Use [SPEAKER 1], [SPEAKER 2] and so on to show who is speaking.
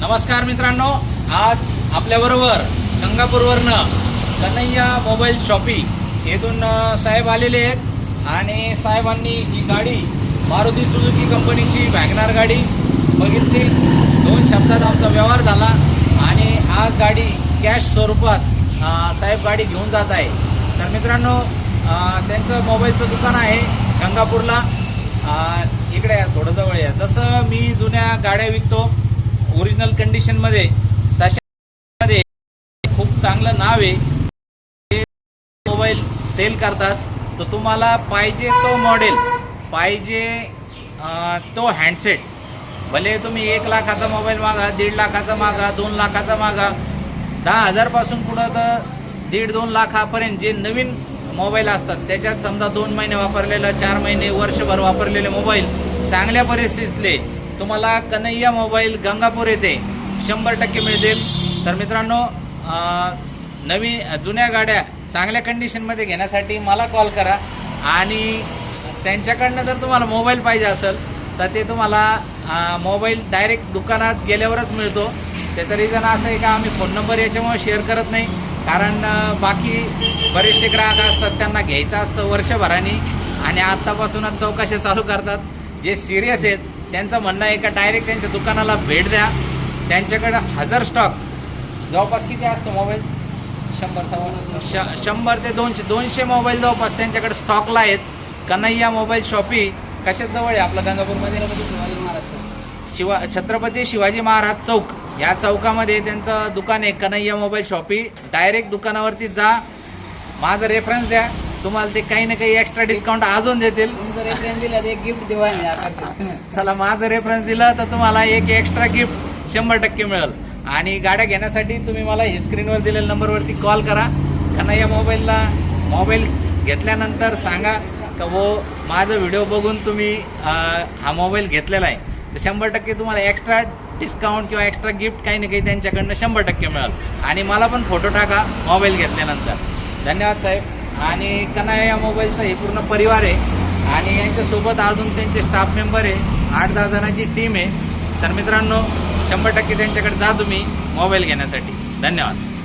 [SPEAKER 1] नमस्कार मित्रांनो आज आपल्याबरोबर गंगापूरवरनं कन्हैया मोबाईल शॉपिंग येथून साहेब आलेले आहेत. आणि साहेबांनी ही गाडी मारुती सुझुकी कंपनीची वॅगनार गाडी बघितली. दोन शब्दात आमचा व्यवहार झाला. आणि आज गाडी कॅश स्वरूपात साहेब गाडी घेऊन जात आहे. तर मित्रांनो त्यांचं मोबाईलचं दुकान आहे गंगापूरला. इकडे या, थोडं जवळ या. जसं मी जुन्या गाड्या विकतो ओरिजिनल कंडिशनमध्ये तशामध्ये खूप चांगलं नाव आहे. मोबाईल सेल करतात. तर तुम्हाला पाहिजे तो मॉडेल पाहिजे तो हँडसेट भले तुम्ही एक लाखाचा मोबाईल मागा दीड लाखाचा मागा दोन लाखाचा मागा दहा हजारपासून पुढं तर दीड दोन लाखापर्यंत जे नवीन मोबाईल असतात त्याच्यात समजा दोन महिने वापरलेला चार महिने वर्षभर वापरलेले मोबाईल चांगल्या परिस्थितीतले तुम्हाला कन्हैया मोबाईल गंगापूर येथे शंभर टक्के मिळतील. तर मित्रांनो नवी जुन्या गाड्या चांगल्या कंडिशनमध्ये घेण्यासाठी मला कॉल करा. आणि त्यांच्याकडनं जर तुम्हाला मोबाईल पाहिजे असेल तर ते तुम्हाला मोबाईल डायरेक्ट दुकानात गेल्यावरच मिळतो. त्याचं रिझन असं आहे का आम्ही फोन नंबर याच्यामुळे शेअर करत नाही. कारण बाकी बरेचसे ग्राहक असतात त्यांना घ्यायचं असतं वर्षभराने. आणि आत्तापासूनच चौकशा चालू करतात. जे सिरियस आहेत त्यांचं म्हणणं आहे का डायरेक्ट त्यांच्या दुकानाला भेट द्या. त्यांच्याकडं हजार स्टॉक जवळपास किती असतो मोबाईल शंभर श शंभर ते दोनशे दोनशे मोबाईल जवळपास त्यांच्याकडे स्टॉकला आहेत. कन्हैया मोबाईल शॉपी कशात जवळ आहे आपलं गंगापूरमध्ये?
[SPEAKER 2] शिवाजी महाराज
[SPEAKER 1] शिवा छत्रपती शिवाजी महाराज चौक. या चौकामध्ये त्यांचं दुकान आहे कन्हैया मोबाईल शॉपी डायरेक्ट दुकानावरती जा. माझं रेफरन्स द्या. तुम्हाला ते काही ना काही एक्स्ट्रा डिस्काउंट अजून देतील.
[SPEAKER 2] रेफरन्स दिला एक गिफ्ट
[SPEAKER 1] चला माझं रेफरन्स दिलं तर तुम्हाला एक एक्स्ट्रा गिफ्ट शंभर टक्के मिळेल. आणि गाड्या घेण्यासाठी तुम्ही मला हे स्क्रीनवर दिलेल्या नंबरवरती कॉल करा. कारण या मोबाईलला मोबाईल घेतल्यानंतर सांगा का वो माझं व्हिडिओ बघून तुम्ही हा मोबाईल घेतलेला आहे. तर शंभर टक्के तुम्हाला एक्स्ट्रा डिस्काउंट किंवा एक्स्ट्रा गिफ्ट काही ना काही त्यांच्याकडनं शंभर टक्के मिळेल. आणि मला पण फोटो टाका मोबाईल घेतल्यानंतर. धन्यवाद साहेब. आणि कनाया या मोबाईलचा हे पूर्ण परिवार आहे. आणि यांच्यासोबत अजून त्यांचे स्टाफ मेंबर आहे. आठ दहा जणांची टीम आहे. तर मित्रांनो शंभर टक्के त्यांच्याकडे जा तुम्ही मोबाईल घेण्यासाठी. धन्यवाद.